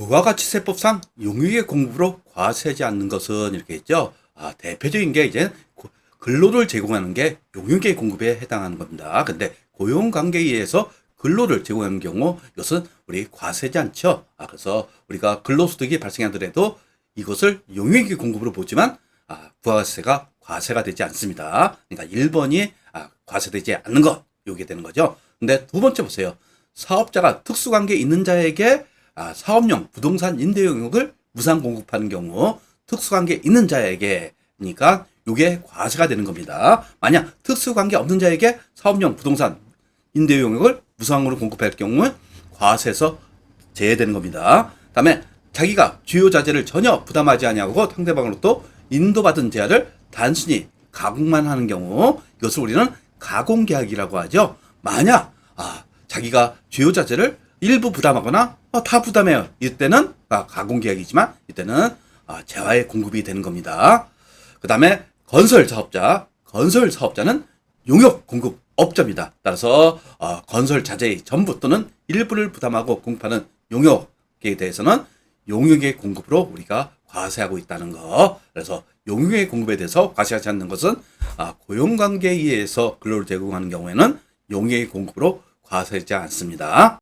부가가치세법상 용익의 공급으로 과세하지 않는 것은 이렇게 있죠. 아, 대표적인 게 이제 고- 근로를 제공하는 게 용익의 공급에 해당하는 겁니다. 근데 고용 관계에 의해서 근로를 제공하는 경우 이것은 우리 과세지 않죠. 아, 그래서 우리가 근로소득이 발생하더라도 이것을 용익의 공급으로 보지만 아, 부가가치세가 과세가 되지 않습니다. 그러니까 1번이 아, 과세되지 않는 것 요게 되는 거죠. 근데 두 번째 보세요. 사업자가 특수관계 있는 자에게 아, 사업용 부동산 임대 용역을 무상 공급하는 경우 특수관계 있는 자에게니까 요게 과세가 되는 겁니다. 만약 특수관계 없는 자에게 사업용 부동산 임대 용역을 무상으로 공급할 경우 과세에서 제외되는 겁니다. 다음에 자기가 주요 자재를 전혀 부담하지 아니하고 상대방으로부터 인도받은 제약을 단순히 가공만 하는 경우 이것을 우리는 가공계약이라고 하죠. 만약 아 자기가 주요 자재를 일부 부담하거나 어, 다 부담해요. 이때는 아, 가공계약이지만 이때는 아, 재화의 공급이 되는 겁니다. 그 다음에 건설 사업자, 건설 사업자는 용역 공급 업자입니다. 따라서 어, 건설 자재의 전부 또는 일부를 부담하고 공급하는 용역에 대해서는 용역의 공급으로 우리가 과세하고 있다는 거. 그래서 용역의 공급에 대해서 과세하지 않는 것은 아, 고용관계에 의해서 근로를 제공하는 경우에는 용역의 공급으로 과세하지 않습니다.